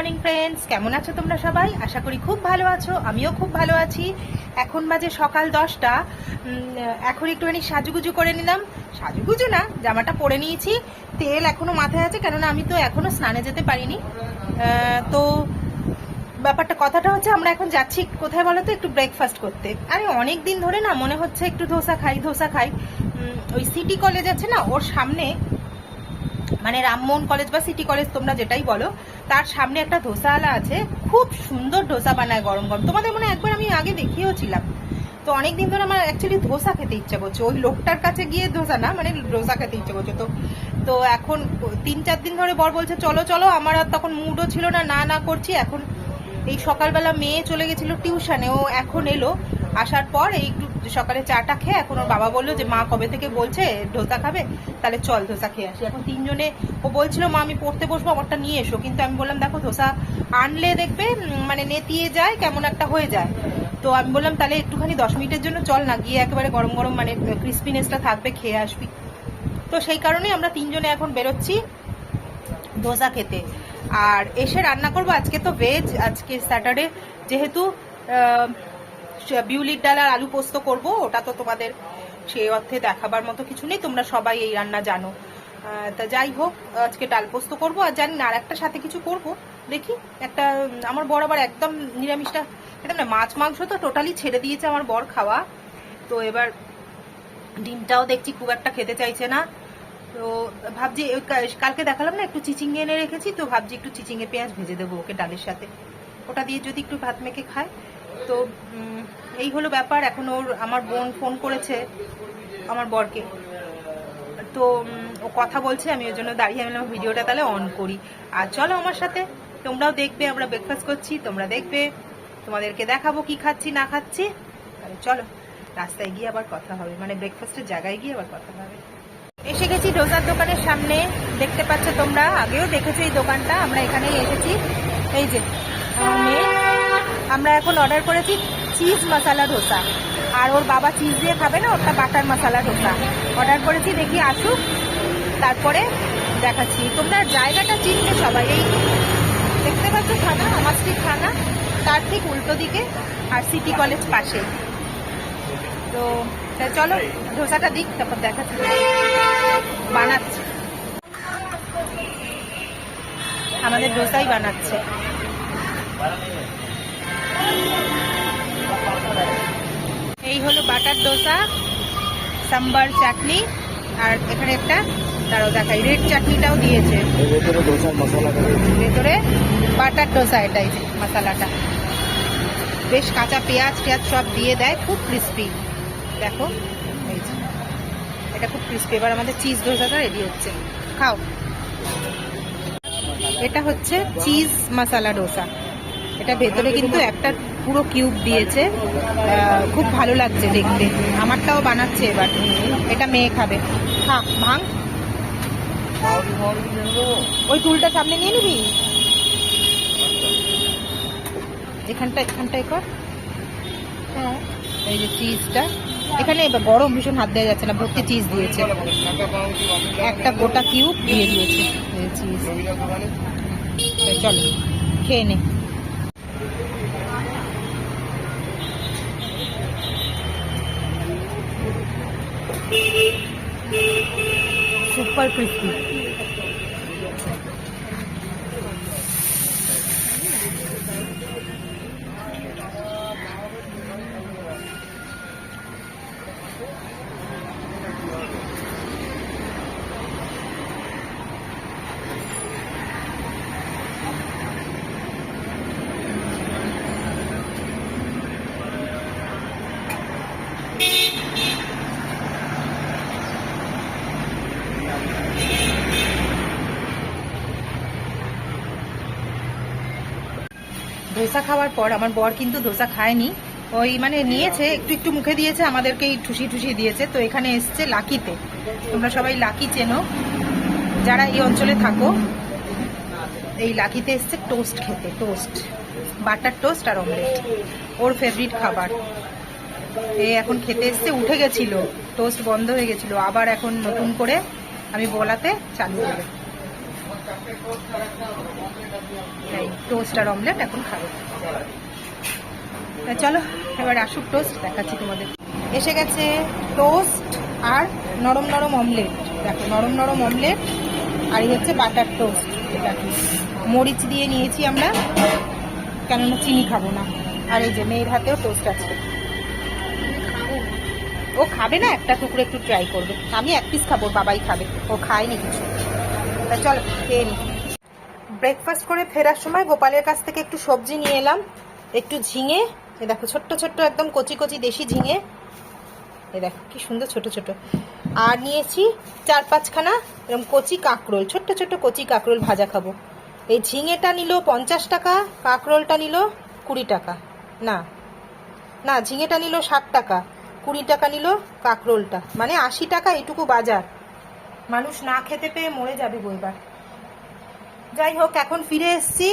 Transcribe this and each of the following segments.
Morning friends, কেমন আছো তোমরা সবাই? আশা করি খুব ভালো আছো, আমিও খুব ভালো আছি। এখন বাজে সকাল দশটা। এখন একটুখানি সাজুগুজু করে নিলাম। সাজুগুজু না, জামাটা পরে নিয়েছি। তেল এখনও মাথায় আছে, কেননা আমি তো এখনও স্নানে যেতে পারিনি। তো ব্যাপারটা, কথাটা হচ্ছে আমরা এখন যাচ্ছি, কোথায় বলো তো, একটু ব্রেকফাস্ট করতে। আরে অনেক দিন ধরে না, মনে হচ্ছে একটু ধোসা খাই ধোসা খাই। ওই সিটি কলেজ আছে না, ওর সামনে মানে রামমোহন কলেজ বা সিটি কলেজ তোমরা যেটাই বলো, তার সামনে একটা ধোসাওয়ালা আছে, খুব সুন্দর ধোসা বানায় গরম গরম। তোমাদের মনে একবার আমি আগে দেখিয়েও ছিলাম তো অনেক দিন ধরে আমার অ্যাকচুয়ালি ধোসা খেতে ইচ্ছা করছে। ওই লোকটার কাছে গিয়ে ধোসা না মানে ধোসা খেতে ইচ্ছে করছে। তো তো এখন তিন চার দিন ধরে বর বলছে, চলো চলো, আমার আর তখন মুডও ছিল না না না করছি। এখন এই সকালবেলা মেয়ে চলে গেছিল টিউশনে, ও এখন এলো। আসার পর এই একটু সকালে চাটা খেয়ে এখন ওর বাবা বলল যে, মা কবে থেকে বলছে ধোসা খাবে? তাহলে চল ধোসা খেয়ে আসি। এখন তিনজনে, ও বলছিল, মা, আমি পড়তে বসবো, আমারটা নিয়ে এসো। কিন্তু আমি বললাম, দেখো, ধোসা আনলে দেখবে মানে নেতিয়ে যায়, কেমন একটা হয়ে যায়। তো আমি বললাম, তাহলে একটুখানি দশ মিনিটের জন্য চল না, গিয়ে একেবারে গরম গরম মানে ক্রিস্পিনেসটা থাকবে, খেয়ে আসবি। তো সেই কারণেই আমরা তিনজনে এখন বেরোচ্ছি ধোসা খেতে। আর এসে রান্না করব, আজকে তো ভেজ আজকে স্যাটারডে যেহেতু বিউলির ডাল আর আলু পোস্ত করব, ওটা তো তোমাদের সেই অর্থে দেখাবার মতো কিছু নেই, তোমরা সবাই এই রান্না জানো। তা যাই হোক, আজকে ডাল পোস্ত করব, আর জানি না আর একটা সাথে কিছু করব। দেখি, একটা, আমার বর আবার একদম নিরামিষটা একদম না, মাছ মাংস তো টোটালি ছেড়ে দিয়েছে আমার বর খাওয়া। তো এবার ডিমটাও দেখছি খুব একটা খেতে চাইছে না। তো ভাবছি কালকে দেখালাম না, একটু চিচিঙ্গে এনে রেখেছি, তো ভাবছি একটু চিচিঙ্গে পেঁয়াজ ভেজে দেবো ওকে ডালের সাথে। ওটা দিয়ে যদি একটু ভাত মেখে খায়। তো এই হলো ব্যাপার। এখন ওর আমার বোন ফোন করেছে আমার বরকে। তো ও কথা বলছে, আমি ওই জন্য দাঁড়িয়ে আমি ভিডিওটা তাহলে অন করি। আর চলো আমার সাথে, তোমরাও দেখবে, আমরা ব্রেকফাস্ট করছি, তোমরা দেখবে, তোমাদেরকে দেখাবো কি খাচ্ছি, না খাচ্ছি। তাহলে চলো, রাস্তায় গিয়ে আবার কথা হবে। মানে ব্রেকফাস্টের জায়গায় গিয়ে আবার কথা হবে। এসে গেছি ডোসার দোকানের সামনে, দেখতে পাচ্ছ তোমরা, আগেও দেখেছ এই দোকানটা, আমরা এখানেই এসেছি। এই যে মেয়ে। আমরা এখন অর্ডার করেছি চিজ মশালা ধোসা আর ওর বাবা চিজ দিয়ে খাবে না, ওটা বাটার মশালা ধোসা অর্ডার করেছি, দেখি আসুক, তারপরে দেখাচ্ছি। তোমরা জায়গাটা চিনবে সবাই। এই দেখতে পাচ্ছ থানা, আমার স্ট্রিট থানা, তার ঠিক উল্টো দিকে আর সিটি কলেজ পাশে। তো চলো ধোসাটা দিক, তারপর দেখাচ্ছি। বানাচ্ছে। আমাদের ডোসাই বানাচ্ছে। এই হলো বাটার ডোসা সাম্বার চাটনি আর এখানে একটা তারও দেখাই রেড চাটনিটাও দিয়েছে। ভেতরে বাটার ডোসা এটাই মশলাটা। বেশ কাঁচা পেঁয়াজ টেয়াজ সব দিয়ে দেয় খুব ক্রিস্পি দেখো। এটা খুব ক্রিস্পি এবার আমাদের চিজ ডোসাটা রেডি হচ্ছে। খাও। এটা হচ্ছে চিজ মশলা ডোসা এটা ভেতরে কিন্তু একটা পুরো কিউব দিয়েছে। খুব ভালো লাগছে দেখতে। আমারটাও বানাচ্ছে এবার। এটা মেয়ে খাবে। খা, ভাঙ। ওই টুলটা সামনে নিয়ে নিবি? এখানটা এখানটায় কর। হ্যাঁ। এই যে চিজটা। এখানে গরম ভীষণ হাত দেওয়া যাচ্ছে না, ভর্তি চিজ দিয়েছে। একটা গোটা কিউব দিয়ে দিয়েছে। চিজ। চলো, খেয়ে নে। সুপার ক্রিস্পি ধোসা খাওয়ার পর আমার বর কিন্তু ধোসা খায়নি। ওই মানে নিয়েছে, একটু একটু মুখে দিয়েছে, আমাদেরকে এই ঠুসি ঠুসি দিয়েছে। তো এখানে এসছে লাকিতে। তোমরা সবাই লাকি চেনো। যারা এই অঞ্চলে থাকো, এই লাকিতে এসছে টোস্ট খেতে, টোস্ট। বাটার টোস্ট আর অমলেট। ওর ফেভারিট খাবার। এ এখন খেতে এসছে, উঠে গেছিল। টোস্ট বন্ধ হয়ে গেছিল। আবার এখন নতুন করে আমি বলাতে চালু এই টোস্ট আর অমলেট এখন খাব। চলো, এবার আসুক টোস্ট দেখাচ্ছি তোমাদের। এসে গেছে টোস্ট আর নরম নরম অমলেট দেখো, নরম নরম অমলেট আর এই হচ্ছে বাটার টোস্ট এটা মরিচ দিয়ে নিয়েছি আমরা, কেননা চিনি খাব না। আর এই যে মেয়ের হাতেও টোস্ট আছে। ও খাবে না? একটা টুকরো একটু ট্রাই করবে। আমি এক পিস খাব বাবাই খাবে। ও খায়নি কিছু। তা চলো, খেয়ে নি। ব্রেকফাস্ট করে ফেরার সময় গোপালের কাছ থেকে একটু সবজি নিয়ে এলাম, একটু ঝিঙে, এ দেখো ছোট্ট ছোট্ট একদম কচি কচি দেশি ঝিঙে, এ দেখো কি সুন্দর ছোট ছোট। আর নিয়েছি চার পাঁচখানা এরকম কচি কাঁকরোল, ছোট্ট ছোট্ট কচি কাঁকরোল ভাজা খাব। এই ঝিঙেটা নিল পঞ্চাশ টাকা, কাঁকরোলটা নিল কুড়ি টাকা। না না, ঝিঙেটা নিল ষাট টাকা, কুড়ি টাকা নিল কাঁকরোলটা মানে আশি টাকা এটুকু বাজার। মানুষ না খেতে পেয়ে মরে যাবে বইবার। যাই হোক, এখন ফিরে এসেছি।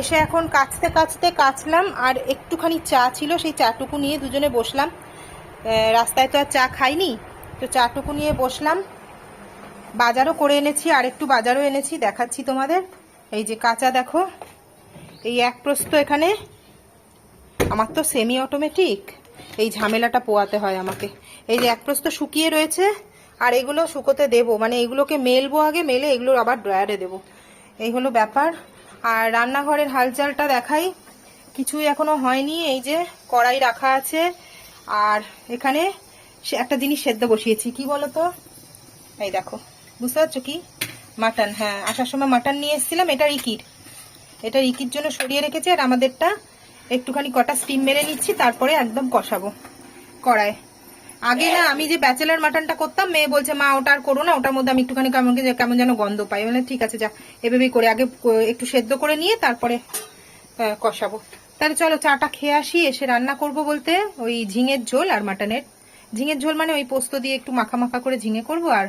এসে এখন কাচতে কাচতে কাচলাম, আর একটুখানি চা ছিল, সেই চাটুকু নিয়ে দুজনে বসলাম। রাস্তায় তো আর চা খাইনি, তো চাটুকু নিয়ে বসলাম। বাজারও করে এনেছি, আর একটু বাজারও এনেছি, দেখাচ্ছি তোমাদের। এই যে কাঁচা দেখো, এই এক প্রস্ত এখানে। আমার তো সেমি অটোমেটিক এই ঝামেলাটা পোয়াতে হয় আমাকে। এই যে এক প্রস্ত শুকিয়ে রয়েছে আর এগুলো শুকোতে দেবো। মানে এগুলোকে মেলবো আগে, মেলে এগুলো আবার ড্রয়ারে দেবো। এই হলো ব্যাপার। আর রান্নাঘরের হালচালটা দেখাই। কিছুই এখনও হয়নি, এই যে কড়াই রাখা আছে। আর এখানে একটা জিনিস সেদ্ধ বসিয়েছি। কি বলো তো এই দেখো, বুঝতে পারছ কি? মাটন হ্যাঁ আসার সময় মাটন নিয়ে এসেছিলাম, এটা রিকির। এটা রিকির জন্য সরিয়ে রেখেছি আর আমাদেরটা একটুখানি কটা স্টিম মেরে নিচ্ছি, তারপরে একদম কষাবো কড়ায় আগে না, আমি যে ব্যাচেলার মাটনটা করতাম, মেয়ে বলছে, মা, ওটা আর করো না, ওটার মধ্যে আমি একটুখানি কেমন কেমন যেন গন্ধ পাই। মানে ঠিক আছে, যা। এভাবেই করে আগে একটু সেদ্ধ করে নিয়ে তারপরে কষাবো। তাহলে চলো, চাটা খেয়ে আসি, এসে রান্না করব বলতে, ওই ঝিঙের ঝোল আর মাটনের ঝিঙের ঝোল মানে ওই পোস্ত দিয়ে একটু মাখা মাখা করে ঝিঙে করব আর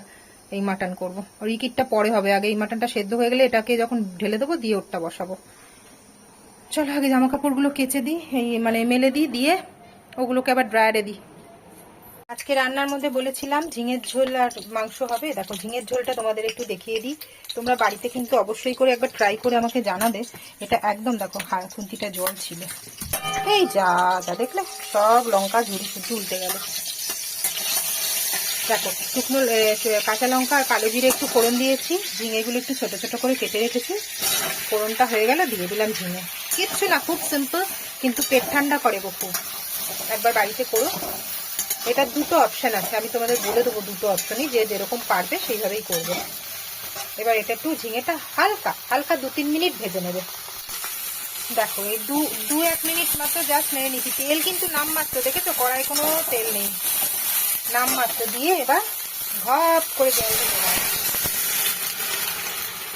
এই মাটন করব। ওর ইকিটটা পরে হবে, আগে এই মাটনটা সেদ্ধ হয়ে গেলে এটাকে যখন ঢেলে দেবো, দিয়ে ওরটা বসাবো। চলো, আগে জামা কাপড়গুলো কেচে দিই, এই মানে মেলে দিই, দিয়ে ওগুলোকে আবার ড্রায়ারে দিই। আজকে রান্নার মধ্যে বলেছিলাম ঝিঙের ঝোল আর মাংস হবে। দেখো, ঝিঙের ঝোলটা তোমাদের একটু দেখিয়ে দিই। তোমরা বাড়িতে কিন্তু অবশ্যই করে একবার ট্রাই করে আমাকে জানাবে। এটা একদম দেখো খুন্তিটা জল ছিল। এই যা যা দেখলে সব লঙ্কা ঝুড়ি শুদ্ধ উল্টে গেল। দেখো, শুকনো কাঁচা লঙ্কা আর কালো জিরে একটু ফোড়ন দিয়েছি। ঝিঙেগুলো একটু ছোট ছোট করে কেটে রেখেছি। ফোড়নটা হয়ে গেল দিয়ে দিলাম ঝিঙে। কিচ্ছু না, খুব সিম্পল কিন্তু পেট ঠান্ডা করে খুব। একবার বাড়িতে করো। এটা দুটো অপশান আছে। আমি তোমাদের বলে দেবো দুটো অপশনই যে যেরকম পারবে সেইভাবেই করবে। এবার এটা একটু ঝিঙেটা হালকা হালকা দু তিন মিনিট ভেজে নেবে। দেখো, এই দু দু এক মিনিট মাত্র জাস্ট নেড়ে নিচ্ছি তেল কিন্তু নাম মাত্র দেখেছ? কড়াই কোনো তেল নেই। নাম মাত্র দিয়ে এবার ঘপ করে জল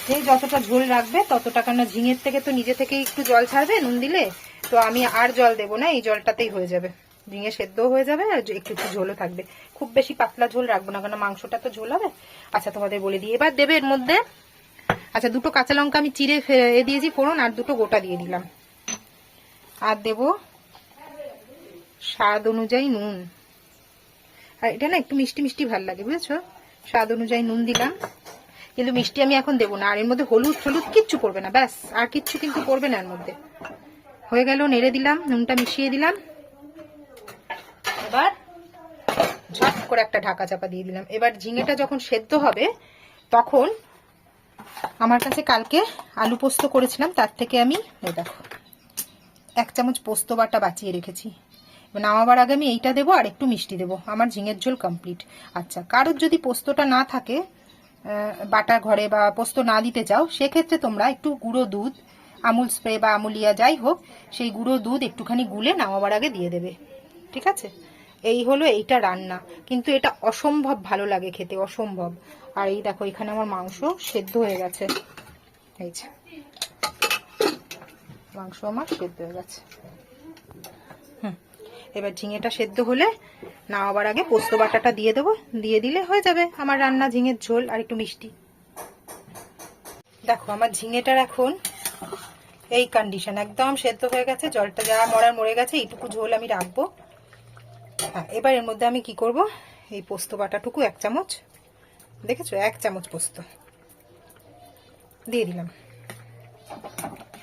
যে যতটা ঝোল রাখবে, ততটা কেন ঝিঙের থেকে তো নিজে থেকেই একটু জল ছাড়বে নুন দিলে, তো আমি আর জল দেবো না, এই জলটাতেই হয়ে যাবে। ঝিঙে সেদ্ধ হয়ে যাবে আর একটু একটু ঝোলও থাকবে। খুব বেশি পাতলা ঝোল রাখব না কেন মাংসটা তো ঝোল হবে। আচ্ছা তোমাদের বলে দিই। এবার দেবে এর মধ্যে আচ্ছা দুটো কাঁচা লঙ্কা আমি চিড়ে এ দিয়েছি ফোড়ন আর দুটো গোটা দিয়ে দিলাম। আর দেব স্বাদ অনুযায়ী নুন। আর এটা না একটু মিষ্টি মিষ্টি ভালো লাগে, বুঝেছ? স্বাদ অনুযায়ী নুন দিলাম। কিন্তু মিষ্টি আমি এখন দেবো না, আর এর মধ্যে হলুদ হলুদ কিচ্ছু পড়বে না, ব্যাস। আর কিচ্ছু কিন্তু পড়বে না এর মধ্যে। হয়ে গেল, নেড়ে দিলাম, নুনটা মিশিয়ে দিলাম। এবার ঝট করে একটা ঢাকা চাপা দিয়ে দিলাম। এবার ঝিঙেটা যখন সেদ্ধ হবে, তখন আমার কাছে কালকে আলু পোস্ত করেছিলাম, তার থেকে আমি দেখো, এক চামচ পোস্ত বাটা বাঁচিয়ে রেখেছি। নামাবার আগে আমি এইটা দেবো আর একটু মিষ্টি দেবো। আমার ঝিঙের ঝোল কমপ্লিট আচ্ছা কারোর যদি পোস্তটা না থাকে বাটা ঘরে বা পোস্ত না দিতে চাও, সেক্ষেত্রে তোমরা একটু গুঁড়ো দুধ, আমুল স্প্রে বা আমুলিয়া যাই হোক, সেই গুঁড়ো দুধ একটুখানি গুলে নামাবার আগে দিয়ে দেবে। ঠিক আছে? এই হলো এইটা রান্না। কিন্তু এটা অসম্ভব ভালো লাগে খেতে, অসম্ভব। আর এই দেখো, এখানে আমার মাংস সেদ্ধ হয়ে গেছে। এই যে। মাংস আমার সেদ্ধ হয়ে গেছে। হুম। এবার ঝিঙেটা সেদ্ধ হলে না নামাবার আগে পোস্ত বাটাটা দিয়ে দেবো। দিয়ে দিলে হয়ে যাবে আমার রান্না ঝিঙের ঝোল আর একটু মিষ্টি। দেখো, আমার ঝিঙেটার এখন এই কন্ডিশন একদম সেদ্ধ হয়ে গেছে, জলটা যা মরার মরে গেছে, এইটুকু ঝোল আমি রাখব। হ্যাঁ এবার এর মধ্যে আমি কি করব? এই পোস্ত বাটাটুকু, এক চামচ। দেখেছ? এক চামচ পোস্ত। দিয়ে দিলাম।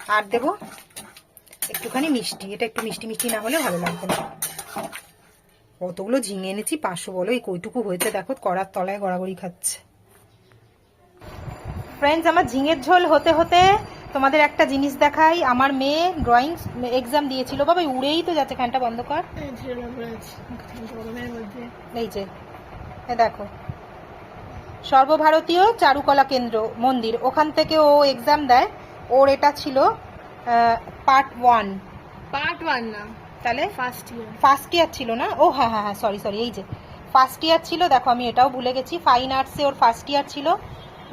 আর দেবো একটুখানি মিষ্টি। এটা একটু মিষ্টি মিষ্টি না হলে ভালো লাগবে না। কতগুলো ঝিঙে এনেছি, পাঁচশো বলো, এই কইটুকু হয়েছে। দেখো, কড়ার তলায় গড়াগড়ি খাচ্ছে। ফ্রেন্ডস আমার ঝিঙের ঝোল হতে হতে তোমাদের একটা জিনিস দেখাই। আমার মেয়ে ড্রয়িং এক্সাম দিয়েছিল। বাবা উড়েই তো যাচ্ছে। ফ্যানটা বন্ধ কর। এই যে দেখো। সর্বভারতীয় চারুকলা কেন্দ্র মন্দির। ওখান থেকে ও এক্সাম দেয়। ওর এটা ছিল পার্ট ওয়ান পার্ট ওয়ান না। তাহলে? ফার্স্ট ইয়ার ফার্স্ট ইয়ার ছিল না? ও হ্যাঁ হ্যাঁ হ্যাঁ সরি সরি এই যে। ফার্স্ট ইয়ার ছিল দেখো আমি এটাও ভুলে গেছি। ফাইন আর্টসে ওর ফার্স্ট ইয়ার ছিল।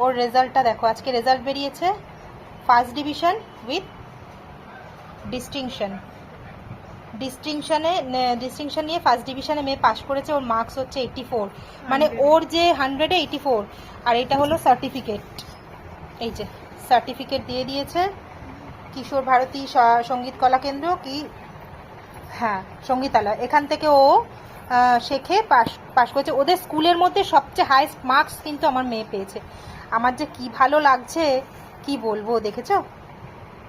ওর রেজাল্টটা দেখো। আজকে রেজাল্ট বেরিয়েছে। First division with distinction. ডিস্টিংশনে distinction নিয়ে ফার্স্ট ডিভিশনে মেয়ে পাশ করেছে ওর মার্কস হচ্ছে এইটি ফোর মানে ওর যে হান্ড্রেডে এইটি ফোর আর এটা হলো সার্টিফিকেট এই যে সার্টিফিকেট দিয়ে দিয়েছে কিশোর ভারতী সংগীত কলা কেন্দ্র কি? হ্যাঁ সঙ্গীতালয়। এখান থেকে ও শেখে পাশ পাশ করেছে। ওদের স্কুলের মধ্যে সবচেয়ে হাইস্ট মার্কস কিন্তু আমার মেয়ে পেয়েছে। আমার যে কি ভালো লাগছে কি বলব, দেখেছ?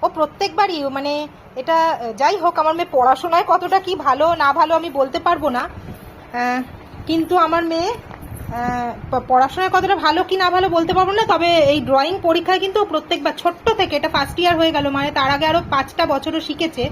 ও প্রত্যেকবারই মানে এটা, যাই হোক, আমার মেয়ে পড়াশোনায় কতটা কি ভালো, না ভালো আমি বলতে পারব না। কিন্তু আমার মেয়ে পড়াশোনায় কতটা ভালো কি না ভালো বলতে পারব না, তবে এই ড্রয়িং পরীক্ষায় কিন্তু প্রত্যেকবার, ছোট্ট থেকে, এটা ফার্স্ট ইয়ার হয়ে গেল মানে তার আগে আরও পাঁচটা বছরও শিখেছে।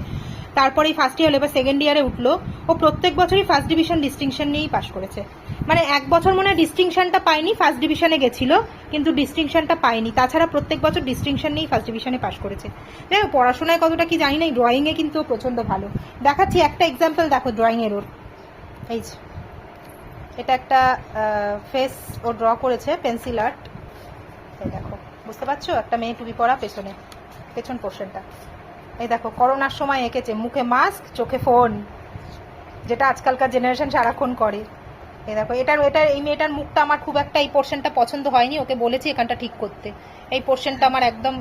তারপরেই ফার্স্ট ইয়ার হলো, এবার সেকেন্ড ইয়ারে উঠল। ও প্রত্যেক বছরই ফার্স্ট ডিভিশন ডিস্টিংশন নিয়েই পাশ করেছে। মানে এক বছর মনে হয় ডিস্টিংশনটা পায়নি ফার্স্ট ডিভিশনে গেছিল, কিন্তু ডিস্টিংশনটা পায়নি তাছাড়া প্রত্যেক বছর ডিস্টিংশন নিয়েই ফার্স্ট ডিভিশনে পাশ করেছে। দেখো পড়াশোনায় কতটা কি জানি না ড্রয়িংয়ে কিন্তু প্রচণ্ড ভালো। দেখাচ্ছি একটা এক্সাম্পল দেখো ড্রয়িংয়ের ওর। এই যে, এটা একটা ফেস ও ড্র করেছে পেন্সিল আর্ট এই দেখো, বুঝতে পারছ? একটা মেয়ে টুপি পরা পেছনে, পেছন পোর্শনটা এই দেখো, করোনার সময় এঁকেছে, মুখে মাস্ক চোখে ফোন যেটা আজকালকার জেনারেশন সারাক্ষণ করে। এই দেখো, এটার এটার, এই মেয়েটার মুখটা আমার খুব একটা এই পোর্শনটা পছন্দ হয়নি, ওকে বলেছি এখানটা ঠিক করতে। এই পোর্শনটা আমার একদম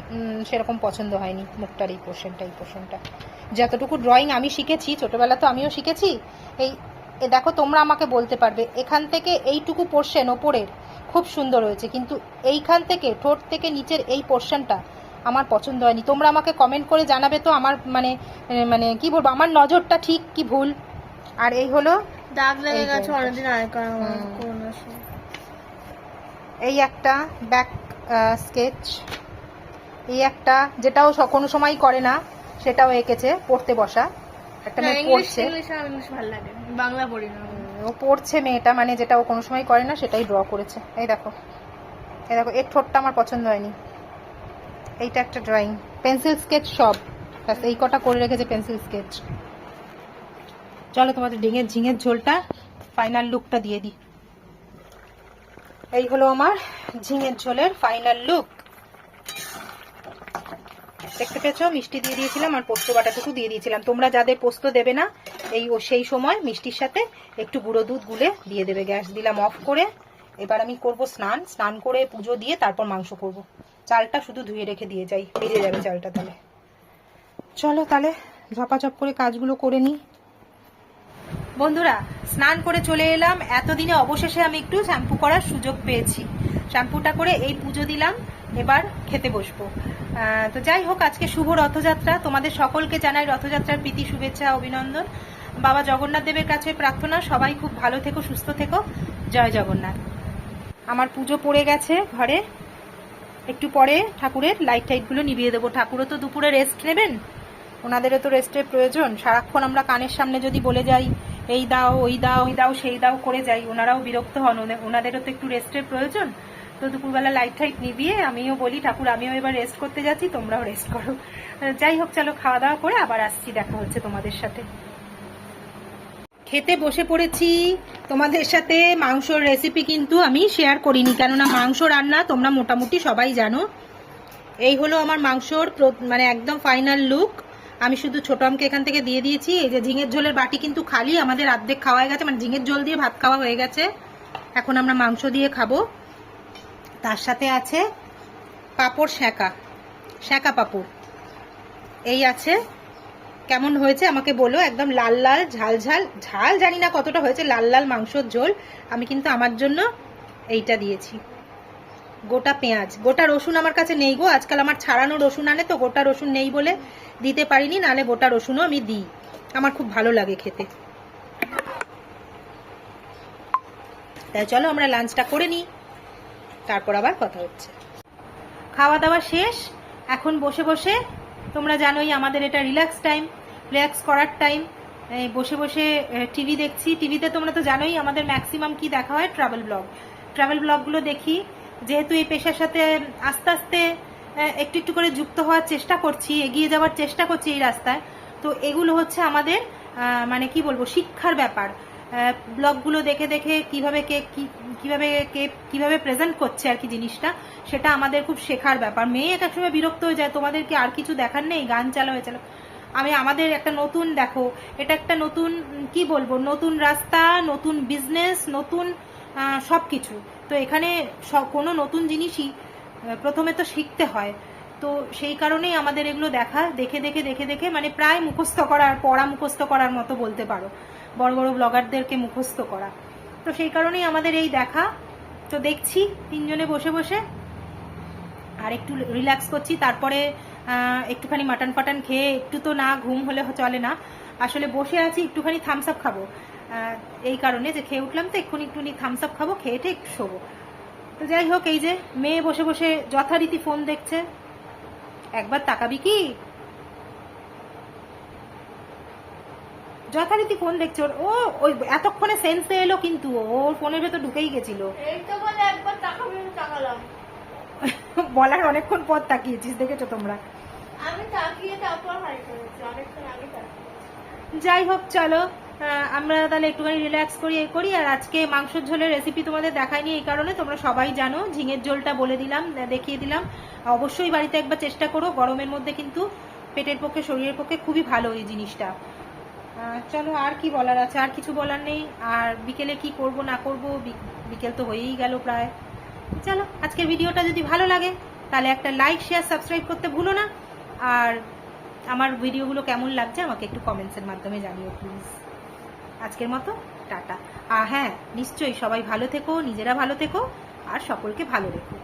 সেরকম পছন্দ হয়নি, মুখটার এই পোর্শনটা এই পোর্শনটা যতটুকু ড্রয়িং আমি শিখেছি, ছোটবেলা তো আমিও শিখেছি, এই দেখো, তোমরা আমাকে বলতে পারবে, এখান থেকে এইটুকু পোর্শন ওপরের খুব সুন্দর হয়েছে, কিন্তু এইখান থেকে, ঠোঁট থেকে নিচের এই পোর্শনটা আমার পছন্দ হয়নি। তোমরা আমাকে কমেন্ট করে জানাবে তো আমার মানে মানে কি বলব, আমার নজরটা ঠিক কি ভুল? আর এই হলো দাগ লেগে গেছে। অনেকদিন আগেকার এই একটা ব্যাক স্কেচ এই একটা যেটাও কোনো সময় করে না সেটাও এঁকেছে পড়তে বসা। একটা মেয়ে পড়ছে। ভালো লাগে বাংলা পড়ি না। ও পড়ছে মেয়েটা মানে যেটা ও কোনো সময় করে না সেটাই ড্র করেছে। এই দেখো। এই দেখো এর ঠোঁটটা আমার পছন্দ হয়নি। এইটা একটা ড্রয়িং পেন্সিল স্কেচ সব। ব্যাস এই কটা করে রেখেছে পেন্সিল স্কেচ চলো তোমাদের ডিঙের ঝিঙের ঝোলটা ফাইনাল লুকটা দিয়ে দিই। এই হলো আমার ঝিঙের ঝোলের ফাইনাল লুক দেখতে পেয়েছ? মিষ্টি দিয়ে দিয়েছিলাম আর পোস্ত বাটাটুকু দিয়ে দিয়েছিলাম। তোমরা যাদের পোস্ত দেবে না, এই ও সেই সময় মিষ্টির সাথে একটু গুঁড়ো দুধ গুলে দিয়ে দেবে। গ্যাস দিলাম অফ করে। এবার আমি করব স্নান। স্নান করে পুজো দিয়ে তারপর মাংস করব। চালটা শুধু ধুয়ে রেখে দিয়ে যাই। বেরিয়ে যাবে চালটা তাহলে। চলো তাহলে ঝপাঝপ করে কাজগুলো করে নিই। বন্ধুরা, স্নান করে চলে এলাম। এতদিনে অবশেষে আমি একটু শ্যাম্পু করার সুযোগ পেয়েছি। শ্যাম্পুটা করে এই পুজো দিলাম। এবার খেতে বসবো। তো যাই হোক, আজকে শুভ রথযাত্রা। তোমাদের সকলকে জানাই রথযাত্রার প্রীতি, শুভেচ্ছা, অভিনন্দন। বাবা জগন্নাথ দেবের কাছে প্রার্থনা। সবাই খুব ভালো থেকো, সুস্থ থেকো। জয় জগন্নাথ। আমার পুজো পড়ে গেছে ঘরে। একটু পরে ঠাকুরের লাইট টাইটগুলো নিভিয়ে দেবো। ঠাকুরও তো দুপুরে রেস্ট নেবেন? ওনাদেরও তো রেস্টের প্রয়োজন। সারাক্ষণ আমরা কানের সামনে যদি বলে যাই এই দাও, ওই দাও ওই দাও, সেই দাও, করে যাই। ওনারাও বিরক্ত হন। ওনে- ওনাদেরও তো একটু রেস্টের প্রয়োজন। তো দুপুরবেলা লাইট টাইট নিবিয়ে আমিও বলি, ঠাকুর, আমিও এবার রেস্ট করতে যাচ্ছি, তোমরাও রেস্ট করো। যাই হোক, চলো খাওয়া দাওয়া করে আবার আসছি, দেখা হচ্ছে তোমাদের সাথে। খেতে বসে পড়েছি। তোমাদের সাথে মাংসর রেসিপি কিন্তু আমি শেয়ার করিনি, কেননা মাংস রান্না তোমরা মোটামুটি সবাই জানো। এই হলো আমার মাংসর মানে একদম ফাইনাল লুক আমি শুধু ছোট আমকে এখান থেকে দিয়ে দিয়েছি। এই যে ঝিঙের ঝোলের বাটি কিন্তু খালি, আমাদের অর্ধেক খাওয়া হয়ে গেছে। মানে ঝিঙের ঝোল দিয়ে ভাত খাওয়া হয়ে গেছে। এখন আমরা মাংস দিয়ে খাব। তার সাথে আছে পাপড় শ্যাঁকা শ্যাঁকা পাঁপড়। এই আছে। কেমন হয়েছে আমাকে বলো। একদম লাল লাল, ঝাল ঝাল ঝাল জানি না কতটা হয়েছে, লাল লাল মাংসর ঝোল। আমি কিন্তু আমার জন্য এইটা দিয়েছি। গোটা পেঁয়াজ। গোটা রসুন আমার কাছে নেই গো, আজকাল আমার ছাড়ানো রসুন আনে তো, গোটা রসুন নেই বলে দিতে পারিনি, নালে গোটা রসুনও আমি দিই। আমার খুব ভালো লাগে খেতে। তাই চলো আমরা লাঞ্চটা করে নিই। তারপর আবার কথা হচ্ছে। খাওয়া দাওয়া শেষ। এখন বসে বসে তোমরা জানোই আমাদের এটা রিল্যাক্স টাইম, রিল্যাক্স করার টাইম। বসে বসে টিভি দেখছি। টিভিতে তোমরা তো জানোই আমাদের ম্যাক্সিমাম কি দেখা হয়? Travel blog. ট্রাভেল ব্লগগুলো দেখি। যেহেতু এই পেশার সাথে আস্তে আস্তে একটু একটু করে যুক্ত হওয়ার চেষ্টা করছি, এগিয়ে যাওয়ার চেষ্টা করছি এই রাস্তায়। তো এগুলো হচ্ছে আমাদের মানে কি বলব, শিক্ষার ব্যাপার। ব্লগগুলো দেখে দেখে কীভাবে কে কীভাবে কে, কীভাবে প্রেজেন্ট করছে আর কি জিনিসটা, সেটা আমাদের খুব শেখার ব্যাপার। মেয়ে এক সময় বিরক্ত হয়ে যায় তোমাদের কি আর কিছু দেখার নেই, গান চালা হয়ে চালো আমি, আমাদের একটা নতুন, দেখো, এটা একটা নতুন, কি বলব, নতুন রাস্তা, নতুন বিজনেস নতুন সব কিছু তো এখানে কোনো নতুন জিনিসই প্রথমে তো শিখতে হয়। তো সেই কারণেই আমাদের এগুলো দেখা, দেখে দেখে দেখে দেখে মানে প্রায় মুখস্থ করার পড়া মুখস্থ করার মতো বলতে পারো। বড় বড় ব্লগারদেরকে মুখস্থ করা। তো সেই কারণেই আমাদের এই দেখা। তো দেখছি তিনজনে বসে বসে। আর একটু রিল্যাক্স করছি, তারপরে একটুখানি মাটন ফাটন খেয়ে একটু তো না, ঘুম হলে চলে না। আসলে বসে আছি, একটুখানি থামস আপ খাব। এই কারণে যে খেয়ে উঠলাম তো এক্ষুনি একটুখানি থামস আপ খাব খেয়েটে একটু শোবো। তো যাই হোক এই যে মেয়ে বসে বসে যথারীতি ফোন দেখছে। একবার তাকাবি কি? যথারীতি ফোন দেখছে ওর। ও ওই এতক্ষণে সেন্সে এলো কিন্তু ওর ফোনের ভেতর ঢুকেই গেছিল। বলার অনেকক্ষণ পর তাকিয়েছিস দেখেছ তোমরা? আমি তাকিয়ে তারপর যাই হোক চলো। আমরা তাহলে একটুখানি রিল্যাক্স করি, এ করি, আর আজকে মাংসের ঝোলের রেসিপি তোমাদের দেখাইনি এই কারণে, তোমরা সবাই জানো, ঝিঙের ঝোলটা বলে দিলাম দেখিয়ে দিলাম। অবশ্যই বাড়িতে একবার চেষ্টা করো, গরমের মধ্যে কিন্তু পেটের পক্ষে, শরীরের পক্ষে খুবই ভালো এই জিনিসটা। চলো, আর কি বলার আছে? আর কিছু বলার নেই, আর বিকেলে কি করব, না করব বিকেল তো হয়েই গেল প্রায়। চলো, আজকের ভিডিওটা যদি ভালো লাগে, তাহলে একটা লাইক শেয়ার সাবস্ক্রাইব করতে ভুলো না। আর আমার ভিডিওগুলো কেমন লাগছে, আমাকে একটু কমেন্টসের মাধ্যমে জানিও প্লিজ আজকের মতো, টাটা। আর হ্যাঁ নিশ্চয়ই সবাই ভালো থেকো, নিজেরা ভালো থেকো, আর সকলকে ভালো রেখো।